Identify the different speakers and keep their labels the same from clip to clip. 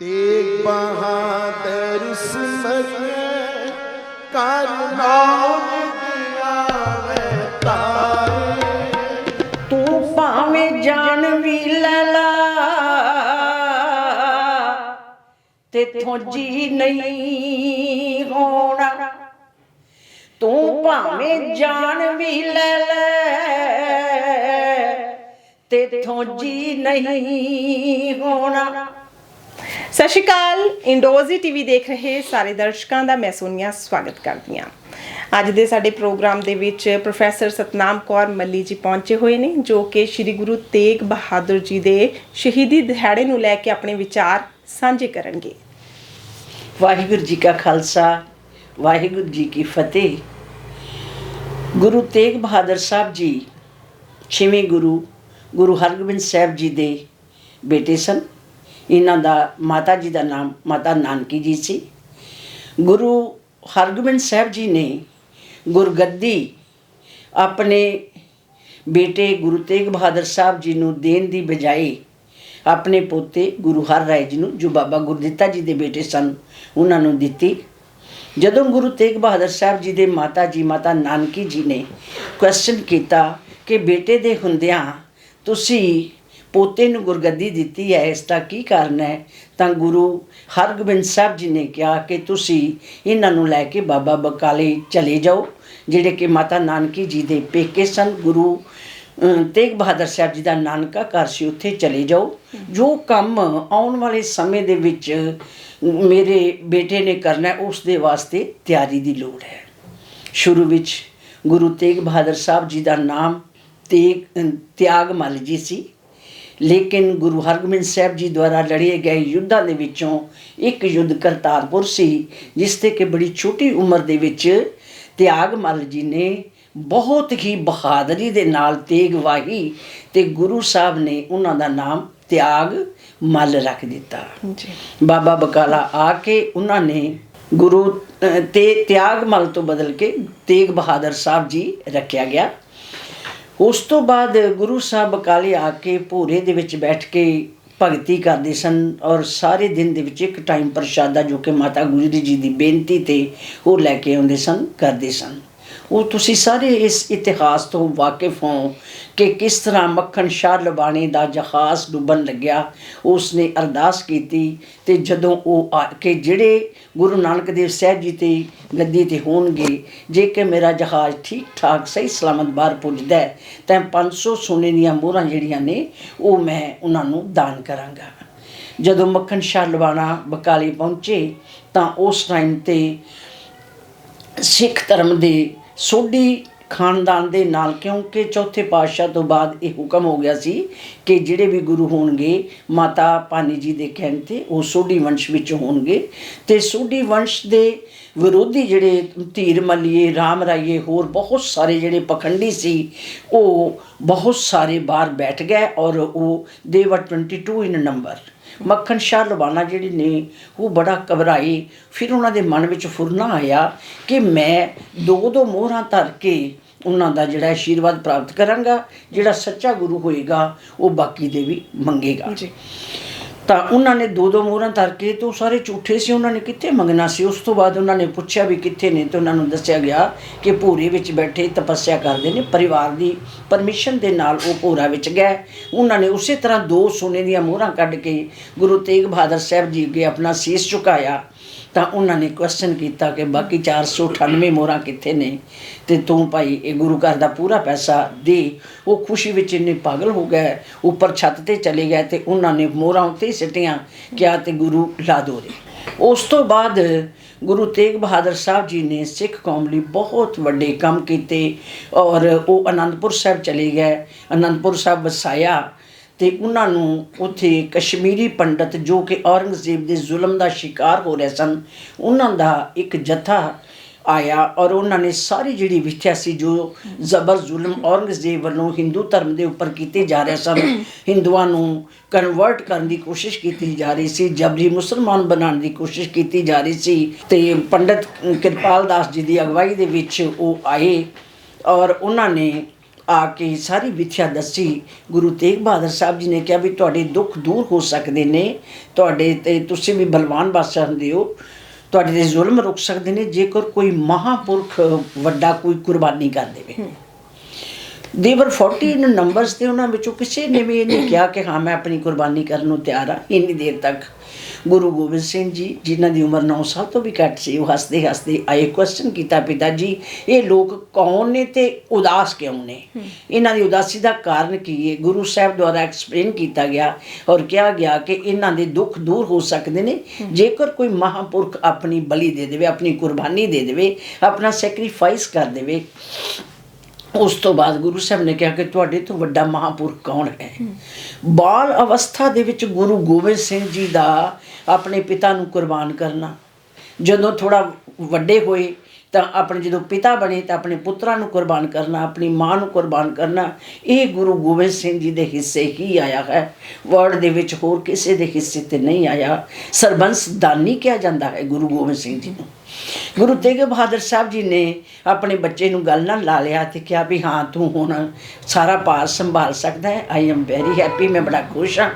Speaker 1: ਤੇਗ ਬਹਾਦਰ ਸਿਮਰਿਐ ਕਰ ਨਾਮ ਦਿਆਵੇ ਤਾਰੇ।
Speaker 2: ਤੂੰ ਭਾਵੇਂ ਜਾਨ ਵੀ ਲੈ ਲਾ, ਤੇਥੋਂ ਜੀ ਨਹੀਂ ਹੋਣਾ। ਤੂੰ ਭਾਵੇਂ ਜਾਨ ਵੀ ਲੈ ਲੈ, ਤੇਥੋਂ ਜੀ ਨਹੀਂ ਹੋਣਾ।
Speaker 3: ਸਤਿ ਸ਼੍ਰੀ ਅਕਾਲ ਇੰਡੋਜ਼ੀ ਟੀਵੀ ਦੇਖ ਰਹੇ ਸਾਰੇ ਦਰਸ਼ਕਾਂ ਦਾ ਮੈਂ ਸੋਨੀਆ ਸਵਾਗਤ ਕਰਦੀ ਹਾਂ। ਅੱਜ ਦੇ ਸਾਡੇ ਪ੍ਰੋਗਰਾਮ ਦੇ ਵਿੱਚ ਪ੍ਰੋਫੈਸਰ ਸਤਨਾਮ ਕੌਰ ਮੱਲੀ ਜੀ ਪਹੁੰਚੇ ਹੋਏ ਨੇ, ਜੋ ਕਿ ਸ੍ਰੀ ਗੁਰੂ ਤੇਗ ਬਹਾਦਰ ਜੀ ਦੇ ਸ਼ਹੀਦੀ ਦਿਹਾੜੇ ਨੂੰ ਲੈ ਕੇ ਆਪਣੇ ਵਿਚਾਰ ਸਾਂਝੇ ਕਰਨਗੇ।
Speaker 2: ਵਾਹਿਗੁਰੂ ਜੀ ਕਾ ਖਾਲਸਾ, ਵਾਹਿਗੁਰੂ ਜੀ ਕੀ ਫਤਿਹ। ਗੁਰੂ ਤੇਗ ਬਹਾਦਰ ਸਾਹਿਬ ਜੀ ਛੇਵੇਂ ਗੁਰੂ ਗੁਰੂ ਹਰਗੋਬਿੰਦ ਸਾਹਿਬ ਜੀ ਦੇ ਬੇਟੇ ਸਨ। ਇਹਨਾਂ ਦਾ, ਮਾਤਾ ਜੀ ਦਾ ਨਾਮ, ਮਾਤਾ ਨਾਨਕੀ ਜੀ ਸੀ। ਗੁਰੂ ਹਰਗੋਬਿੰਦ ਸਾਹਿਬ ਜੀ ਨੇ ਗੁਰਗੱਦੀ ਆਪਣੇ ਬੇਟੇ ਗੁਰੂ ਤੇਗ ਬਹਾਦਰ ਸਾਹਿਬ ਜੀ ਨੂੰ ਦੇਣ ਦੀ ਬਜਾਏ ਆਪਣੇ ਪੋਤੇ ਗੁਰੂ ਹਰ ਰਾਏ ਜੀ ਨੂੰ ਜੋ ਬਾਬਾ ਗੁਰਦਿੱਤਾ ਜੀ ਦੇ ਬੇਟੇ ਸਨ, ਉਹਨਾਂ ਨੂੰ ਦਿੱਤੀ। ਜਦੋਂ ਗੁਰੂ ਤੇਗ ਬਹਾਦਰ ਸਾਹਿਬ ਜੀ ਦੇ ਮਾਤਾ ਜੀ, ਮਾਤਾ ਨਾਨਕੀ ਜੀ ਨੇ ਕੁਐਸਚਨ ਕੀਤਾ ਕਿ ਬੇਟੇ ਦੇ ਹੁੰਦਿਆਂ ਤੁਸੀਂ ਪੋਤੇ ਨੂੰ ਗੁਰਗੱਦੀ ਦਿੱਤੀ ਹੈ, ਇਸ ਦਾ ਕੀ ਕਾਰਨ ਹੈ? ਤਾਂ ਗੁਰੂ ਹਰਗੋਬਿੰਦ ਸਾਹਿਬ ਜੀ ਨੇ ਕਿਹਾ ਕਿ ਤੁਸੀਂ ਇਹਨਾਂ ਨੂੰ ਲੈ ਕੇ ਬਾਬਾ ਬਕਾਲੇ ਚਲੇ ਜਾਓ, ਜਿਹੜੇ ਕਿ ਮਾਤਾ ਨਾਨਕੀ ਜੀ ਦੇ ਪੇਕੇ ਸਨ। ਗੁਰੂ ਤੇਗ ਬਹਾਦਰ ਸਾਹਿਬ ਜੀ ਦਾ ਨਾਨਕਾ ਘਰ ਸੀ, ਉੱਥੇ ਚਲੇ ਜਾਓ। ਜੋ ਕੰਮ ਆਉਣ ਵਾਲੇ ਸਮੇਂ ਦੇ ਵਿੱਚ ਮੇਰੇ ਬੇਟੇ ਨੇ ਕਰਨਾ ਉਸ ਦੇ ਵਾਸਤੇ ਤਿਆਰੀ ਦੀ ਲੋੜ ਹੈ। ਸ਼ੁਰੂ ਵਿੱਚ ਗੁਰੂ ਤੇਗ ਬਹਾਦਰ ਸਾਹਿਬ ਜੀ ਦਾ ਨਾਮ ਤੇਗ ਤਿਆਗ ਮੱਲ ਜੀ ਸੀ। ਲੇਕਿਨ ਗੁਰੂ ਹਰਗੋਬਿੰਦ ਸਾਹਿਬ ਜੀ ਦੁਆਰਾ ਲੜੇ ਗਏ ਯੁੱਧਾਂ ਦੇ ਵਿੱਚੋਂ ਇੱਕ ਯੁੱਧ ਕਰਤਾਰਪੁਰ ਸੀ ਜਿਸ ਤੇ ਕਿ ਬੜੀ ਛੋਟੀ ਉਮਰ ਦੇ ਵਿੱਚ ਤਿਆਗ ਮੱਲ ਜੀ ਨੇ ਬਹੁਤ ਹੀ ਬਹਾਦਰੀ ਦੇ ਨਾਲ ਤੇਗ ਵਾਹੀ ਤੇ ਗੁਰੂ ਸਾਹਿਬ ਨੇ ਉਹਨਾਂ ਦਾ ਨਾਮ ਤਿਆਗ ਮੱਲ ਰੱਖ ਦਿੱਤਾ।
Speaker 3: ਜੀ।
Speaker 2: ਬਾਬਾ ਬਕਾਲਾ ਆ ਕੇ ਉਹਨਾਂ ਨੇ ਗੁਰੂ ਤੇ ਤਿਆਗ ਮਲ ਤੋਂ ਬਦਲ ਕੇ ਤੇਗ ਬਹਾਦਰ ਸਾਹਿਬ ਜੀ ਰੱਖਿਆ ਗਿਆ। ਉਸ ਤੋਂ ਬਾਅਦ ਗੁਰੂ ਸਾਹਿਬ ਬਕਾਲੇ ਆ ਕੇ ਭੋਰੇ ਦੇ ਵਿੱਚ ਬੈਠ ਕੇ ਭਗਤੀ ਕਰਦੇ ਸਨ ਔਰ ਸਾਰੇ ਦਿਨ ਦੇ ਵਿੱਚ ਇੱਕ ਟਾਈਮ ਪ੍ਰਸ਼ਾਦਾ ਜੋ ਕਿ ਮਾਤਾ ਗੁਜਰੀ ਜੀ ਦੀ ਬੇਨਤੀ ਤੇ ਉਹ ਲੈ ਕੇ ਆਉਂਦੇ ਸਨ, ਕਰਦੇ ਸਨ। ਉਹ ਤੁਸੀਂ ਸਾਰੇ ਇਸ ਇਤਿਹਾਸ ਤੋਂ ਵਾਕਿਫ ਹੋ ਕਿ ਕਿਸ ਤਰ੍ਹਾਂ ਮੱਖਣ ਸ਼ਾਹ ਲਬਾਣੀ ਦਾ ਜਹਾਜ਼ ਡੁੱਬਣ ਲੱਗਿਆ। ਉਸ ਨੇ ਅਰਦਾਸ ਕੀਤੀ ਤੇ ਜਦੋਂ ਉਹ ਆ ਕੇ ਜਿਹੜੇ ਗੁਰੂ ਨਾਨਕ ਦੇਵ ਸਾਹਿਬ ਜੀ ਤੇ ਗੱਦੀ ਤੇ ਹੋਣਗੇ ਜੇ ਕਿ ਮੇਰਾ ਜਹਾਜ਼ ਠੀਕ ਠਾਕ ਸਹੀ ਸਲਾਮਤ ਬਾਹਰ ਪੁੱਜਦਾ ਹੈ, ਤਾਂ 500 ਸੋਨੇ ਦੀਆਂ ਮੋਹਰਾਂ ਜਿਹੜੀਆਂ ਨੇ ਉਹ ਮੈਂ ਉਹਨਾਂ ਨੂੰ ਦਾਨ ਕਰਾਂਗਾ। ਜਦੋਂ ਮੱਖਣ ਸ਼ਾਹ ਲਵਾਣਾ ਬਕਾਲੇ ਪਹੁੰਚੇ ਤਾਂ ਉਸ ਟਾਈਮ ਤੇ ਸਿੱਖ ਧਰਮ ਦੇ ਸੋਢੀ ਖਾਨਦਾਨ ਦੇ ਨਾਲ, ਕਿਉਂਕਿ ਚੌਥੇ ਪਾਤਸ਼ਾਹ ਤੋਂ ਬਾਅਦ ਇਹ ਹੁਕਮ ਹੋ ਗਿਆ ਸੀ ਕਿ ਜਿਹੜੇ ਵੀ ਗੁਰੂ ਹੋਣਗੇ, ਮਾਤਾ ਪਾਨੀ ਜੀ ਦੇ ਕਹਿਣ ਤੇ ਉਹ ਸੋਢੀ ਵੰਸ਼ ਵਿੱਚ ਹੋਣਗੇ। ਤੇ ਸੋਢੀ ਵੰਸ਼ ਦੇ ਵਿਰੋਧੀ ਜਿਹੜੇ ਧੀਰ ਮਲੀਏ, ਰਾਮ ਰਾਈਏ, ਹੋਰ ਬਹੁਤ ਸਾਰੇ ਜਿਹੜੇ ਪਖੰਡੀ ਸੀ, ਉਹ ਬਹੁਤ ਸਾਰੇ ਬਾਹਰ ਬੈਠ ਗਏ ਔਰ ਉਹ ਦੇ ਵਰ 22 ਇਨ ਨੰਬਰ ਮੱਖਣ ਸ਼ਾਹ ਲਵਾਨਾ ਜਿਹੜੇ ਨੇ ਉਹ ਬੜਾ ਘਬਰਾਏ ਫਿਰ ਉਹਨਾਂ ਦੇ ਮਨ ਵਿੱਚ ਫੁਰਨਾ ਆਇਆ ਕਿ ਮੈਂ ਦੋ ਦੋ ਮੋਹਰਾਂ ਧਰ ਕੇ ਉਹਨਾਂ ਦਾ ਜਿਹੜਾ ਆਸ਼ੀਰਵਾਦ ਪ੍ਰਾਪਤ ਕਰਾਂਗਾ ਜਿਹੜਾ ਸੱਚਾ ਗੁਰੂ ਹੋਏਗਾ ਉਹ ਬਾਕੀ ਦੇ ਵੀ ਮੰਗੇਗਾ।
Speaker 3: ਜੀ।
Speaker 2: ਤਾਂ ਉਹਨਾਂ ਨੇ ਦੋ ਦੋ ਮੋਹਰਾਂ ਧਰ ਕੇ ਤੇ ਉਹ ਸਾਰੇ ਝੂਠੇ ਸੀ, ਉਹਨਾਂ ਨੇ ਕਿੱਥੇ ਮੰਗਣਾ ਸੀ? ਉਸ ਤੋਂ ਬਾਅਦ ਉਹਨਾਂ ਨੇ ਪੁੱਛਿਆ ਵੀ ਕਿੱਥੇ ਨੇ ਤੇ ਉਹਨਾਂ ਨੂੰ ਦੱਸਿਆ ਗਿਆ ਕਿ ਭੋਰੇ ਵਿੱਚ ਬੈਠੇ ਤਪੱਸਿਆ ਕਰਦੇ ਨੇ, ਪਰਿਵਾਰ ਦੀ ਪਰਮਿਸ਼ਨ ਦੇ ਨਾਲ ਉਹ ਭੋਰਾ ਵਿੱਚ ਗਏ। ਉਹਨਾਂ ਨੇ ਉਸੇ ਤਰ੍ਹਾਂ ਦੋ ਸੋਨੇ ਦੀਆਂ ਮੋਹਰਾਂ ਕੱਢ ਕੇ ਗੁਰੂ ਤੇਗ ਬਹਾਦਰ ਸਾਹਿਬ ਜੀ ਅੱਗੇ ਆਪਣਾ ਸੀਸ ਝੁਕਾਇਆ। ਤਾਂ ਉਹਨਾਂ ਨੇ ਕੁਐਸਚਨ ਕੀਤਾ ਕਿ ਬਾਕੀ 498 ਮੋਹਰਾਂ ਕਿੱਥੇ ਨੇ? ਤੇ ਤੂੰ ਭਾਈ, ਇਹ ਗੁਰੂ ਘਰ ਦਾ ਪੂਰਾ ਪੈਸਾ ਦੇ। ਉਹ ਖੁਸ਼ੀ ਵਿੱਚ ਇੰਨੇ ਪਾਗਲ ਹੋ ਗਏ, ਉੱਪਰ ਛੱਤ ਤੇ ਚਲੇ ਗਏ ਤੇ ਉਹਨਾਂ ਨੇ ਮੋਹਰਾਂ ਉੱਤੇ ਸਿੱਟੀਆਂ ਕਿਹਾ ਤੇ ਗੁਰੂ ਲਾ ਦੋ ਦੇ ਉਸ ਤੋਂ ਬਾਅਦ ਗੁਰੂ ਤੇਗ ਬਹਾਦਰ ਸਾਹਿਬ ਜੀ ਨੇ ਸਿੱਖ ਕੌਮ ਲਈ ਬਹੁਤ ਵੱਡੇ ਕੰਮ ਕੀਤੇ ਔਰ ਉਹ ਅਨੰਦਪੁਰ ਸਾਹਿਬ ਚਲੇ ਗਏ। ਅਨੰਦਪੁਰ ਸਾਹਿਬ ਵਸਾਇਆ। ਤੇ ਉਹਨਾਂ ਨੂੰ ਉੱਥੇ ਕਸ਼ਮੀਰੀ ਪੰਡਤ ਜੋ ਕਿ ਔਰੰਗਜ਼ੇਬ ਦੇ ਜ਼ੁਲਮ ਦਾ ਸ਼ਿਕਾਰ ਹੋ ਰਹੇ ਸਨ, ਉਹਨਾਂ ਦਾ ਇੱਕ ਜਥਾ ਆਇਆ ਔਰ ਉਹਨਾਂ ਨੇ ਸਾਰੀ ਜਿਹੜੀ ਵਿਥਿਆ ਸੀ ਜੋ ਜ਼ਬਰ ਜ਼ੁਲਮ ਔਰੰਗਜ਼ੇਬ ਵੱਲੋਂ ਹਿੰਦੂ ਧਰਮ ਦੇ ਉੱਪਰ ਕੀਤੇ ਜਾ ਰਹੇ ਸਨ, ਹਿੰਦੂਆਂ ਨੂੰ ਕਨਵਰਟ ਕਰਨ ਦੀ ਕੋਸ਼ਿਸ਼ ਕੀਤੀ ਜਾ ਰਹੀ ਸੀ, ਜਬਰੀ ਮੁਸਲਮਾਨ ਬਣਾਉਣ ਦੀ ਕੋਸ਼ਿਸ਼ ਕੀਤੀ ਜਾ ਰਹੀ ਸੀ ਤੇ ਪੰਡਤ ਕਿਰਪਾਲ ਦਾਸ ਜੀ ਦੀ ਅਗਵਾਈ ਦੇ ਵਿੱਚ ਉਹ ਆਏ ਔਰ ਉਹਨਾਂ ਨੇ ਆ ਕੇ ਸਾਰੀ ਵਿਥਿਆ ਦੱਸੀ। ਗੁਰੂ ਤੇਗ ਬਹਾਦਰ ਸਾਹਿਬ ਜੀ ਨੇ ਕਿਹਾ ਵੀ ਤੁਹਾਡੇ ਦੁੱਖ ਦੂਰ ਹੋ ਸਕਦੇ ਨੇ। ਤੁਹਾਡੇ ਤੇ ਤੁਸੀਂ ਵੀ ਬਲਵਾਨ ਬਣ ਸਕਦੇ ਹੋ। ਤੁਹਾਡੇ ਤੇ ਜ਼ੁਲਮ ਰੁਕ ਸਕਦੇ ਨੇ। ਜੇਕਰ ਕੋਈ ਮਹਾਪੁਰਖ ਵੱਡਾ ਕੋਈ ਕੁਰਬਾਨੀ ਕਰ ਦੇਵੇ। ਦੇਵਰ 14 ਨੰਬਰਸ ਤੇ ਉਹਨਾਂ ਵਿੱਚੋਂ ਕਿਸੇ ਨੇ ਵੀ ਇਹ ਨਹੀਂ ਕਿਹਾ ਕਿ ਹਾਂ ਮੈਂ ਆਪਣੀ ਕੁਰਬਾਨੀ ਕਰਨ ਨੂੰ ਤਿਆਰ ਹਾਂ। ਇੰਨੀ ਦੇਰ ਤੱਕ ਗੁਰੂ ਗੋਬਿੰਦ ਸਿੰਘ ਜੀ ਜਿਨ੍ਹਾਂ ਦੀ ਉਮਰ 9 ਸਾਲ ਤੋਂ ਵੀ ਘੱਟ ਸੀ ਉਹ ਹੱਸਦੇ ਹੱਸਦੇ ਆਏ ਕੁਐਸਚਨ ਕੀਤਾ ਪਿਤਾ ਜੀ ਇਹ ਲੋਕ ਕੌਣ ਨੇ ਤੇ ਉਦਾਸ ਕਿਉਂ ਨੇ? ਇਹਨਾਂ ਦੀ ਉਦਾਸੀ ਦਾ ਕਾਰਨ ਕੀ ਹੈ ਗੁਰੂ ਸਾਹਿਬ ਦੁਆਰਾ ਐਕਸਪਲੇਨ ਕੀਤਾ ਗਿਆ ਔਰ ਕਿਹਾ ਗਿਆ ਕਿ ਇਹਨਾਂ ਦੇ ਦੁੱਖ ਦੂਰ ਹੋ ਸਕਦੇ ਨੇ। ਜੇਕਰ ਕੋਈ ਮਹਾਪੁਰਖ ਆਪਣੀ ਬਲੀ ਦੇ ਦੇਵੇ ਆਪਣੀ ਕੁਰਬਾਨੀ ਦੇ ਦੇਵੇ ਆਪਣਾ ਸੈਕਰੀਫਾਈਸ ਕਰ ਦੇਵੇ ਉਸ ਤੋਂ ਬਾਅਦ ਗੁਰੂ ਸਾਹਿਬ ਨੇ ਕਿਹਾ ਕਿ ਤੁਹਾਡੇ ਤੋਂ ਵੱਡਾ ਮਹਾਪੁਰਖ ਕੌਣ ਹੈ। ਬਾਲ ਅਵਸਥਾ ਦੇ ਵਿੱਚ ਗੁਰੂ ਗੋਬਿੰਦ ਸਿੰਘ ਜੀ ਦਾ ਆਪਣੇ ਪਿਤਾ ਨੂੰ ਕੁਰਬਾਨ ਕਰਨਾ। ਜਦੋਂ ਥੋੜਾ ਵੱਡੇ ਹੋਏ ਤਾਂ ਆਪਣੇ ਜਦੋਂ ਪਿਤਾ ਬਣੇ ਤਾਂ ਆਪਣੇ ਪੁੱਤਰਾਂ ਨੂੰ ਕੁਰਬਾਨ ਕਰਨਾ, ਆਪਣੀ ਮਾਂ ਨੂੰ ਕੁਰਬਾਨ ਕਰਨਾ। ਇਹ ਗੁਰੂ ਗੋਬਿੰਦ ਸਿੰਘ ਜੀ ਦੇ ਹਿੱਸੇ ਹੀ ਆਇਆ ਹੈ। ਵਰਡ ਦੇ ਵਿੱਚ ਹੋਰ ਕਿਸੇ ਦੇ ਹਿੱਸੇ ਤੇ ਨਹੀਂ ਆਇਆ। ਸਰਬੰਸ ਦਾਨੀ ਕਿਹਾ ਜਾਂਦਾ ਹੈ ਗੁਰੂ ਗੋਬਿੰਦ ਸਿੰਘ ਜੀ ਨੂੰ। ਗੁਰੂ ਤੇਗ ਬਹਾਦਰ ਸਾਹਿਬ ਜੀ ਨੇ ਆਪਣੇ ਬੱਚੇ ਨੂੰ ਗੱਲ ਨਾਲ ਲਾ ਲਿਆ ਤੇ ਕਿਹਾ ਵੀ ਹਾਂ ਤੂੰ ਹੁਣ ਸਾਰਾ ਪਾਰ ਸੰਭਾਲ ਸਕਦਾ ਹੈ। ਆਈ ਐਮ ਵੈਰੀ ਹੈਪੀ ਮੈਂ ਬੜਾ ਖੁਸ਼ ਹਾਂ।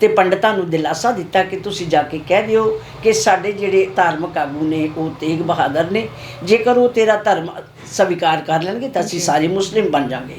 Speaker 2: ਤੇ ਪੰਡਤਾਂ ਨੂੰ ਦਿਲਾਸਾ ਦਿੱਤਾ ਕਿ ਤੁਸੀਂ ਜਾ ਕੇ ਕਹਿ ਦਿਓ ਕਿ ਸਾਡੇ ਜਿਹੜੇ ਧਾਰਮਿਕ ਆਗੂ ਨੇ ਉਹ ਤੇਗ ਬਹਾਦਰ ਨੇ। ਜੇਕਰ ਉਹ ਤੇਰਾ ਧਰਮ ਸਵੀਕਾਰ ਕਰ ਲੈਣਗੇ ਤਾਂ ਅਸੀਂ ਸਾਰੇ ਮੁਸਲਿਮ ਬਣ ਜਾਵਾਂਗੇ।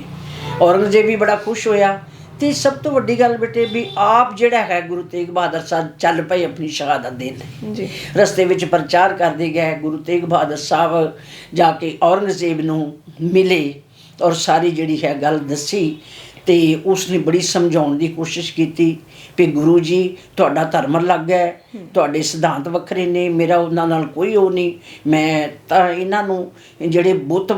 Speaker 2: ਔਰੰਗਜ਼ੇਬ ਵੀ ਬੜਾ ਖੁਸ਼ ਹੋਇਆ। ਤੇ ਸਭ ਤੋਂ ਵੱਡੀ ਗੱਲ ਬੇਟੇ ਵੀ ਆਪ ਜਿਹੜਾ ਹੈ ਗੁਰੂ ਤੇਗ ਬਹਾਦਰ ਸਾਹਿਬ ਚੱਲ ਪਏ ਆਪਣੀ ਸ਼ਹਾਦਤ ਦੇਣ ਲਈ।
Speaker 3: ਜੀ।
Speaker 2: ਰਸਤੇ ਵਿੱਚ ਪ੍ਰਚਾਰ ਕਰਦੇ ਗਏ ਗੁਰੂ ਤੇਗ ਬਹਾਦਰ ਸਾਹਿਬ ਜਾ ਕੇ ਔਰੰਗਜ਼ੇਬ ਨੂੰ ਮਿਲੇ ਔਰ ਸਾਰੀ ਜਿਹੜੀ ਹੈ ਗੱਲ ਦੱਸੀ ਤੇ ਉਸਨੇ ਬੜੀ ਸਮਝਾਉਣ ਦੀ ਕੋਸ਼ਿਸ਼ ਕੀਤੀ ਵੀ ਗੁਰੂ ਜੀ, ਤੁਹਾਡਾ ਧਰਮ ਅਲੱਗ ਹੈ, ਤੁਹਾਡੇ ਸਿਧਾਂਤ ਵੱਖਰੇ ਨੇ, ਮੇਰਾ ਉਹਨਾਂ ਨਾਲ ਕੋਈ ਉਹ ਨਹੀਂ। ਮੈਂ ਤਾਂ ਇਹਨਾਂ ਨੂੰ ਜਿਹੜੇ ਬੁੱਤ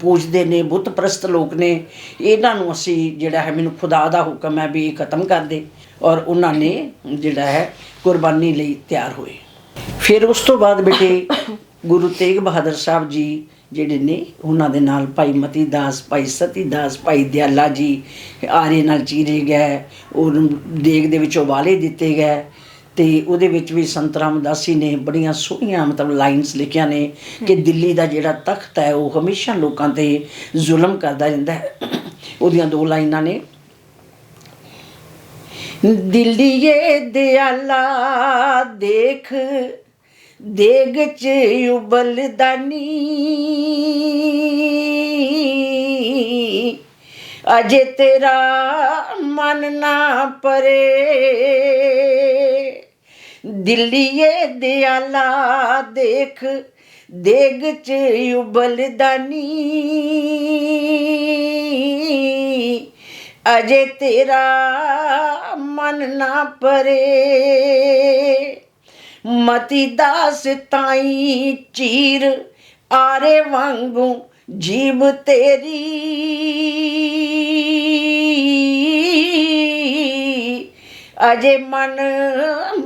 Speaker 2: ਪੂਜਦੇ ਨੇ ਬੁੱਤ ਪ੍ਰਸਤ ਲੋਕ ਨੇ, ਇਹਨਾਂ ਨੂੰ ਅਸੀਂ ਜਿਹੜਾ ਹੈ, ਮੈਨੂੰ ਖੁਦਾ ਦਾ ਹੁਕਮ ਹੈ ਵੀ ਇਹ ਖਤਮ ਕਰ ਦੇ ਔਰ ਉਹਨਾਂ ਨੇ ਜਿਹੜਾ ਹੈ, ਕੁਰਬਾਨੀ ਲਈ ਤਿਆਰ ਹੋਏ। ਫਿਰ ਉਸ ਤੋਂ ਬਾਅਦ ਬੇਟੇ ਗੁਰੂ ਤੇਗ ਬਹਾਦਰ ਸਾਹਿਬ ਜੀ ਜਿਹੜੇ ਨੇ ਉਹਨਾਂ ਦੇ ਨਾਲ ਭਾਈ ਮਤੀ ਦਾਸ ਭਾਈ ਸਤੀ ਦਾਸ ਭਾਈ ਦਿਆਲਾ ਜੀ ਆਰੇ ਨਾਲ ਚੀਰੇ ਗਏ ਉਹ ਦੇਗ ਦੇ ਵਿੱਚ ਉਬਾਲੇ ਦਿੱਤੇ ਗਏ ਤੇ ਉਹਦੇ ਵਿੱਚ ਵੀ ਸੰਤ ਰਾਮਦਾਸੀ ਨੇ ਬੜੀਆਂ ਸੋਹਣੀਆਂ ਮਤਲਬ ਲਾਈਨਸ ਲਿਖੀਆਂ ਨੇ ਕਿ ਦਿੱਲੀ ਦਾ ਜਿਹੜਾ ਤਖਤ ਹੈ ਉਹ ਹਮੇਸ਼ਾ ਲੋਕਾਂ ਤੇ ਜ਼ੁਲਮ ਕਰਦਾ ਰਹਿੰਦਾ ਹੈ। ਉਹਦੀਆਂ ਦੋ ਲਾਈਨਾਂ ਨੇ। ਦਿੱਲੀਏ ਦਿਆਲਾ ਦੇਖ ਦੇਗ ਚ ਉਬਲਦਾਨੀ ਅਜੇ ਤੇਰਾ ਮਨ ਨਾ ਪਰੇ। ਦਿੱਲੀਏ ਦਿਆਲਾ ਦੇਖ, ਦੇਗ ਚ ਉਬਲਦਾਨੀ ਅਜੇ ਤੇਰਾ ਮਨ ਨਾ ਪਰੇ। ਮਤੀ ਦਾਸ ਤਾਈ ਚੀਰ, ਆਰੇ ਵਾਂਗੂ ਜੀਬ ਤੇਰੀ। ਅਜੇ ਮਨ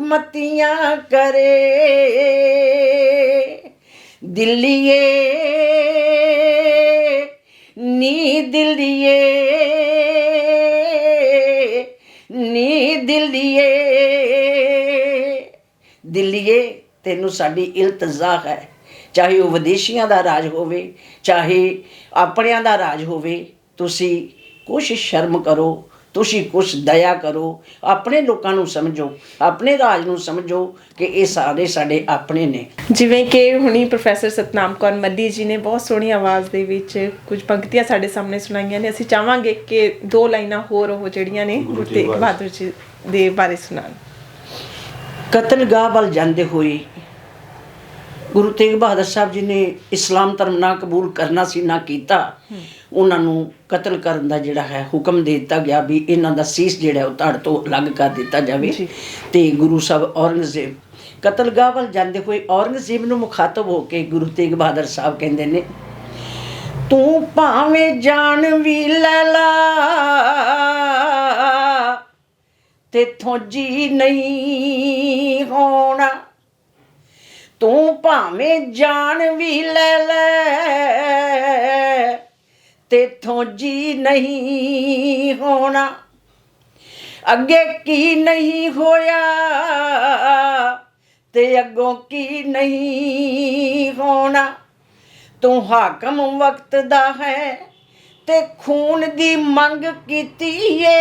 Speaker 2: ਮਤੀਆਂ ਕਰੇ, ਦਿੱਲੀਏ, ਨੀ ਦਿੱਲੀਏ ਨੀ ਦਿੱਲੀਏ। ਦਿੱਲੀਏ ਤੈਨੂੰ ਸਾਡੀ ਇਲਤਜ਼ਾ ਹੈ। ਚਾਹੇ ਉਹ ਵਿਦੇਸ਼ੀਆਂ ਦਾ ਰਾਜ ਹੋਵੇ ਚਾਹੇ ਆਪਣਿਆਂ ਦਾ ਰਾਜ ਹੋਵੇ ਤੁਸੀਂ ਕੁਛ ਸ਼ਰਮ ਕਰੋ ਤੁਸੀਂ ਕੁਛ ਦਇਆ ਕਰੋ ਆਪਣੇ ਲੋਕਾਂ ਨੂੰ ਸਮਝੋ ਆਪਣੇ ਰਾਜ ਨੂੰ ਸਮਝੋ ਕਿ ਇਹ ਸਾਰੇ ਸਾਡੇ ਆਪਣੇ ਨੇ।
Speaker 3: ਜਿਵੇਂ ਕਿ ਹੁਣੀ ਪ੍ਰੋਫੈਸਰ ਸਤਨਾਮ ਕੌਰ ਮੱਲੀ ਜੀ ਨੇ ਬਹੁਤ ਸੋਹਣੀ ਆਵਾਜ਼ ਦੇ ਵਿੱਚ ਕੁਝ ਪੰਕਤੀਆਂ ਸਾਡੇ ਸਾਹਮਣੇ ਸੁਣਾਈਆਂ ਨੇ। ਅਸੀਂ ਚਾਹਾਂਗੇ ਕਿ ਦੋ ਲਾਈਨਾਂ ਹੋਰ ਉਹ ਜਿਹੜੀਆਂ ਨੇ ਗੁਰੂ ਤੇਗ ਬਹਾਦਰ ਜੀ ਦੇ ਬਾਰੇ ਸੁਣਾਉਣ।
Speaker 2: ਕਤਲਗਾਹ ਵੱਲ ਜਾਂਦੇ ਹੋਏ ਗੁਰੂ ਤੇਗ ਬਹਾਦਰ ਸਾਹਿਬ ਜੀ ਨੇ ਇਸਲਾਮ ਧਰਮ ਨਾ ਕਬੂਲ ਕਰਨਾ ਸੀ ਨਾ ਕੀਤਾ ਉਹਨਾਂ ਨੂੰ ਕਤਲ ਕਰਨ ਦਾ ਜਿਹੜਾ ਹੈ ਹੁਕਮ ਦੇ ਦਿੱਤਾ ਗਿਆ ਵੀ ਇਹਨਾਂ ਦਾ ਸੀਸ ਜਿਹੜਾ ਉਹ ਧੜ ਤੋਂ ਅਲੱਗ ਕਰ ਦਿੱਤਾ ਜਾਵੇ। ਤੇ ਗੁਰੂ ਸਾਹਿਬ ਔਰੰਗਜ਼ੇਬ ਕਤਲਗਾਹ ਵੱਲ ਜਾਂਦੇ ਹੋਏ ਔਰੰਗਜ਼ੇਬ ਨੂੰ ਮੁਖਾਤਬ ਹੋ ਕੇ ਗੁਰੂ ਤੇਗ ਬਹਾਦਰ ਸਾਹਿਬ ਕਹਿੰਦੇ ਨੇ ਤੂੰ ਭਾਵੇਂ ਜਾਨ ਵੀ ਲੈ ਲਾ ਤੇਥੋਂ ਜੀ ਨਹੀਂ ਹੋਣਾ। ਤੂੰ ਭਾਵੇਂ ਜਾਨ ਵੀ ਲੈ ਲੈ, ਤੇਥੋਂ ਜੀ ਨਹੀਂ ਹੋਣਾ। ਅੱਗੇ ਕੀ ਨਹੀਂ ਹੋਇਆ ਤੇ ਅੱਗੋਂ ਕੀ ਨਹੀਂ ਹੋਣਾ। ਤੂੰ ਹਾਕਮ ਵਕਤ ਦਾ ਹੈ ਤੇ ਖੂਨ ਦੀ ਮੰਗ ਕੀਤੀ ਏ।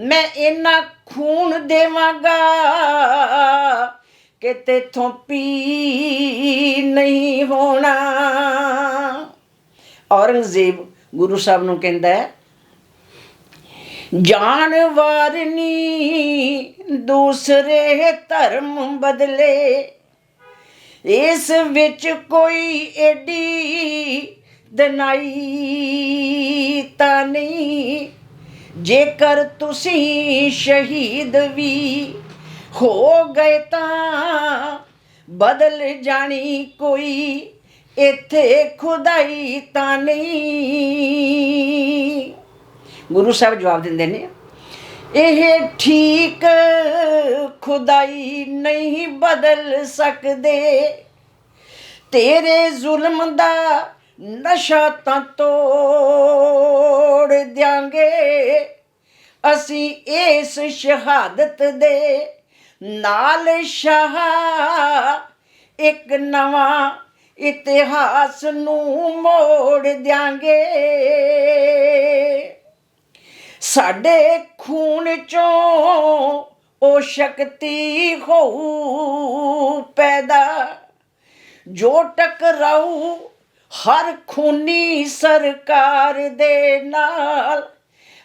Speaker 2: ਮੈਂ ਇਹਨਾਂ ਖੂਨ ਦੇਵਾਂਗਾ ਕਿ ਤੇਥੋਂ ਪੀ ਨਹੀਂ ਹੋਣਾ। ਔਰੰਗਜ਼ੇਬ ਗੁਰੂ ਸਾਹਿਬ ਨੂੰ ਕਹਿੰਦਾ ਹੈ ਜਾਨਵਰ ਨੀ ਦੂਸਰੇ ਧਰਮ ਬਦਲੇ। ਇਸ ਵਿੱਚ ਕੋਈ ਐਡੀ ਦਨਾਈ ਤਾਂ ਨਹੀਂ। ਜੇਕਰ ਤੁਸੀਂ ਸ਼ਹੀਦ ਵੀ ਹੋ ਗਏ ਤਾਂ ਬਦਲ ਜਾਣੀ ਕੋਈ, ਇੱਥੇ ਖੁਦਾਈ ਤਾਂ ਨਹੀਂ। ਗੁਰੂ ਸਾਹਿਬ ਜਵਾਬ ਦਿੰਦੇ ਨੇ, ਇਹ ਠੀਕ ਖੁਦਾਈ ਨਹੀਂ ਬਦਲ ਸਕਦੇ। ਤੇਰੇ ਜ਼ੁਲਮ ਦਾ ਨਸ਼ਾ ਤਾਂ ਤੋੜ ਦਿਆਂਗੇ। ਅਸੀਂ ਇਸ ਸ਼ਹਾਦਤ ਦੇ ਨਾਲ ਸ਼ਾਹ। ਇੱਕ ਨਵਾਂ ਇਤਿਹਾਸ ਨੂੰ ਮੋੜ ਦਿਆਂਗੇ। ਸਾਡੇ ਖੂਨ ਚੋਂ ਉਹ ਸ਼ਕਤੀ ਹੋਊ ਪੈਦਾ। ਜੋ ਟਕਰਾਊ ਹਰ ਖੂਨੀ ਸਰਕਾਰ ਦੇ ਨਾਲ।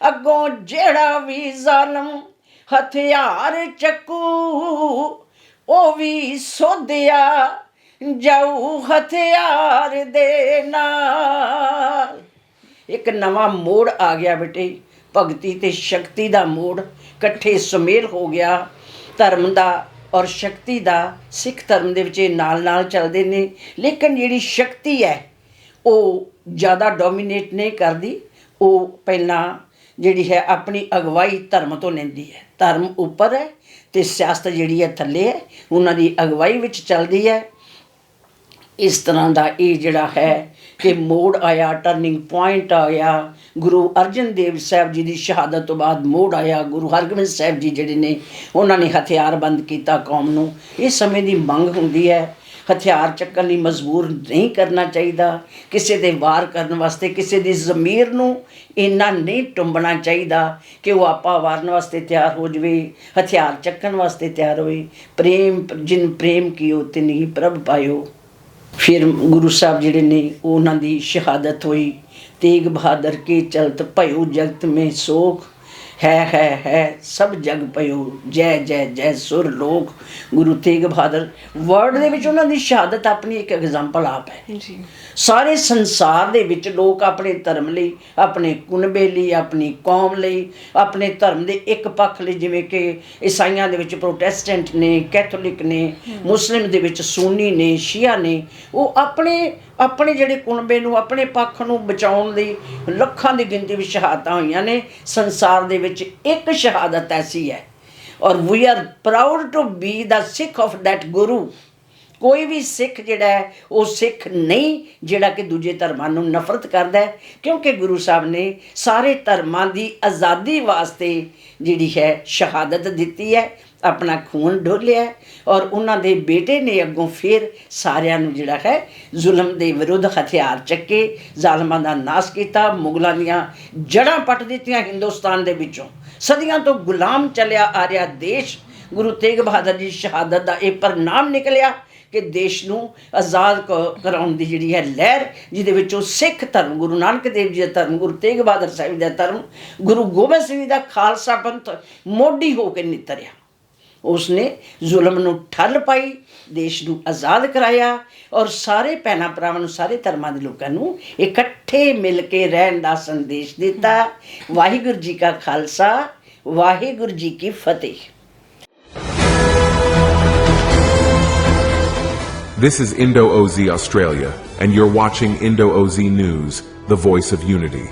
Speaker 2: ਅੱਗੋਂ ਜਿਹੜਾ ਵੀ ਜ਼ਾਲਮ ਹਥਿਆਰ ਚੱਕੂ, ਉਹ ਵੀ ਸੋਧਿਆ ਜਾਊ ਹਥਿਆਰ ਦੇ ਨਾਲ। ਇੱਕ ਨਵਾਂ ਮੋੜ ਆ ਗਿਆ ਬੇਟੇ। ਭਗਤੀ ਤੇ ਸ਼ਕਤੀ ਦਾ ਮੋੜ ਇਕੱਠੇ ਸੁਮੇਲ ਹੋ ਗਿਆ। ਧਰਮ ਦਾ ਔਰ ਸ਼ਕਤੀ ਦਾ ਸਿੱਖ ਧਰਮ ਦੇ ਵਿੱਚ ਨਾਲ-ਨਾਲ ਚੱਲਦੇ ਨੇ। ਲੇਕਿਨ ਜਿਹੜੀ ਸ਼ਕਤੀ ਹੈ ਉਹ ਜ਼ਿਆਦਾ ਡੋਮੀਨੇਟ ਨਹੀਂ ਕਰਦੀ, ਉਹ ਪਹਿਲਾਂ ਜਿਹੜੀ ਹੈ ਆਪਣੀ ਅਗਵਾਈ ਧਰਮ ਤੋਂ ਲੈਂਦੀ ਹੈ। ਧਰਮ ਉੱਪਰ ਹੈ ਤੇ ਸਿਆਸਤ ਜਿਹੜੀ ਹੈ ਥੱਲੇ ਹੈ, ਉਹਨਾਂ ਦੀ ਅਗਵਾਈ ਵਿੱਚ ਚੱਲਦੀ ਹੈ। ਇਸ ਤਰ੍ਹਾਂ ਦਾ ਇਹ ਜਿਹੜਾ ਹੈ ਕਿ ਮੋੜ ਆਇਆ ਟਰਨਿੰਗ ਪੁਆਇੰਟ ਆਇਆ ਗੁਰੂ ਅਰਜਨ ਦੇਵ ਸਾਹਿਬ ਜੀ ਦੀ ਸ਼ਹਾਦਤ ਤੋਂ ਬਾਅਦ ਮੋੜ ਆਇਆ। ਗੁਰੂ ਹਰਗੋਬਿੰਦ ਸਾਹਿਬ ਜੀ ਜਿਹੜੇ ਨੇ, ਉਹਨਾਂ ਨੇ ਹਥਿਆਰ ਬੰਦ ਕੀਤਾ ਕੌਮ ਨੂੰ। ਇਹ ਸਮੇਂ ਦੀ ਮੰਗ ਹੁੰਦੀ ਹੈ ਹਥਿਆਰ ਚੱਕਣ ਲਈ ਮਜਬੂਰ ਨਹੀਂ ਕਰਨਾ ਚਾਹੀਦਾ। ਕਿਸੇ ਦੇ ਵਾਰ ਕਰਨ ਵਾਸਤੇ, ਕਿਸੇ ਦੀ ਜ਼ਮੀਰ ਨੂੰ ਇੰਨਾ ਨਹੀਂ ਟੁੰਬਣਾ ਚਾਹੀਦਾ ਕਿ ਉਹ ਆਪਾ ਵਾਰਨ ਵਾਸਤੇ ਤਿਆਰ ਹੋ ਜਵੇ, ਹਥਿਆਰ ਚੱਕਣ ਵਾਸਤੇ ਤਿਆਰ ਹੋਵੇ। ਪ੍ਰੇਮ, ਜਿਨ ਪ੍ਰੇਮ ਕੀਓ ਤਿਨਹੀ ਪ੍ਰਭ ਪਾਇਓ। ਫਿਰ ਗੁਰੂ ਸਾਹਿਬ ਜਿਹੜੇ ਨੇ, ਉਹਨਾਂ ਦੀ ਸ਼ਹਾਦਤ ਹੋਈ। ਤੇਗ ਬਹਾਦਰ ਕੇ ਚਲਤ ਭਇਓ ਜਗਤ ਮੇ ਸੋਖ। ਹੈ ਹੈ ਹੈ ਸਭ ਜਗ ਪਇਓ ਜੈ ਜੈ ਜੈ ਸੁਰ ਲੋਕ ਗੁਰੂ ਤੇਗ ਬਹਾਦਰ। ਵਰਡ ਦੇ ਵਿੱਚ ਉਹਨਾਂ ਦੀ ਸ਼ਹਾਦਤ ਆਪਣੀ ਇੱਕ ਐਗਜ਼ਾਮਪਲ ਆਪ ਹੈ।
Speaker 3: ਜੀ।
Speaker 2: ਸਾਰੇ ਸੰਸਾਰ ਦੇ ਵਿੱਚ ਲੋਕ ਆਪਣੇ ਧਰਮ ਲਈ ਆਪਣੇ ਕੁਨਬੇ ਲਈ ਆਪਣੀ ਕੌਮ ਲਈ ਆਪਣੇ ਧਰਮ ਦੇ ਇੱਕ ਪੱਖ ਲਈ ਜਿਵੇਂ ਕਿ ਈਸਾਈਆਂ ਦੇ ਵਿੱਚ ਪ੍ਰੋਟੈਸਟੈਂਟ ਨੇ ਕੈਥੋਲਿਕ ਨੇ ਮੁਸਲਿਮ ਦੇ ਵਿੱਚ ਸੁੰਨੀ ਨੇ ਸ਼ੀਆ ਨੇ ਉਹ ਆਪਣੇ ਆਪਣੇ ਜਿਹੜੇ ਕੁਣਬੇ ਨੂੰ, ਆਪਣੇ ਪੱਖ ਨੂੰ ਬਚਾਉਣ ਲਈ ਲੱਖਾਂ ਦੀ ਗਿਣਤੀ ਵਿੱਚ ਸ਼ਹਾਦਤਾਂ ਹੋਈਆਂ ਨੇ। ਸੰਸਾਰ ਦੇ ਵਿੱਚ ਇੱਕ ਸ਼ਹਾਦਤ ਐਸੀ ਹੈ। ਔਰ we are proud to be the Sikh of that Guru ਕੋਈ ਵੀ ਸਿੱਖ ਜਿਹੜਾ ਹੈ, ਉਹ ਸਿੱਖ ਨਹੀਂ, ਜਿਹੜਾ ਕਿ ਦੂਜੇ ਧਰਮਾਂ ਨੂੰ ਨਫ਼ਰਤ ਕਰਦਾ ਹੈ। ਕਿਉਂਕਿ ਗੁਰੂ ਸਾਹਿਬ ਨੇ ਸਾਰੇ ਧਰਮਾਂ ਦੀ ਆਜ਼ਾਦੀ ਵਾਸਤੇ ਜਿਹੜੀ ਹੈ, ਸ਼ਹਾਦਤ ਦਿੱਤੀ ਹੈ। ਆਪਣਾ ਖੂਨ ਡੋਲਿਆ ਔਰ ਉਹਨਾਂ ਦੇ ਬੇਟੇ ਨੇ ਅੱਗੋਂ ਫਿਰ ਸਾਰਿਆਂ ਨੂੰ ਜਿਹੜਾ ਹੈ ਜ਼ੁਲਮ ਦੇ ਵਿਰੁੱਧ ਹਥਿਆਰ ਚੱਕੇ, ਜ਼ਾਲਮਾਂ ਦਾ ਨਾਸ਼ ਕੀਤਾ, ਮੁਗਲਾਂ ਦੀਆਂ ਜੜਾਂ ਪੱਟ ਦਿੱਤੀਆਂ ਹਿੰਦੁਸਤਾਨ ਦੇ ਵਿੱਚੋਂ। ਸਦੀਆਂ ਤੋਂ ਗੁਲਾਮ ਚੱਲਿਆ ਆ ਰਿਹਾ ਦੇਸ਼। ਗੁਰੂ ਤੇਗ ਬਹਾਦਰ ਜੀ ਸ਼ਹਾਦਤ ਦਾ ਇਹ ਪ੍ਰਨਾਮ ਨਿਕਲਿਆ ਕਿ ਦੇਸ਼ ਨੂੰ ਆਜ਼ਾਦ ਕ- ਕਰਾਉਣ ਦੀ ਜਿਹੜੀ ਹੈ ਲਹਿਰ, ਜਿਹਦੇ ਵਿੱਚੋਂ ਸਿੱਖ ਧਰਮ, ਗੁਰੂ ਨਾਨਕ ਦੇਵ ਜੀ ਦਾ ਧਰਮ, ਗੁਰੂ ਤੇਗ ਬਹਾਦਰ ਸਾਹਿਬ ਦਾ ਧਰਮ, ਗੁਰੂ ਗੋਬਿੰਦ ਸਿੰਘ ਜੀ ਦਾ ਖਾਲਸਾ ਪੰਥ ਮੋਢੀ ਹੋ ਕੇ ਨਿਤਰਿਆ। ਉਸਨੇ ਜ਼ੁਲਮ ਨੂੰ ਠੱਲ ਪਾਈ ਦੇਸ਼ ਨੂੰ ਆਜ਼ਾਦ ਕਰਾਇਆ ਔਰ ਸਾਰੇ ਭੈਣਾਂ ਭਰਾਵਾਂ ਨੂੰ ਸਾਰੇ ਧਰਮਾਂ ਦੇ ਲੋਕਾਂ ਨੂੰ ਇਕੱਠੇ ਮਿਲ ਕੇ ਰਹਿਣ ਦਾ ਸੰਦੇਸ਼ ਦਿੱਤਾ ਵਾਹਿਗੁਰੂ ਜੀ ਕਾ ਖਾਲਸਾ ਵਾਹਿਗੁਰੂ ਜੀ ਕੀ ਫਤਿਹ
Speaker 4: This is Indo OZ Australia, and you're watching Indo OZ News, the voice of unity.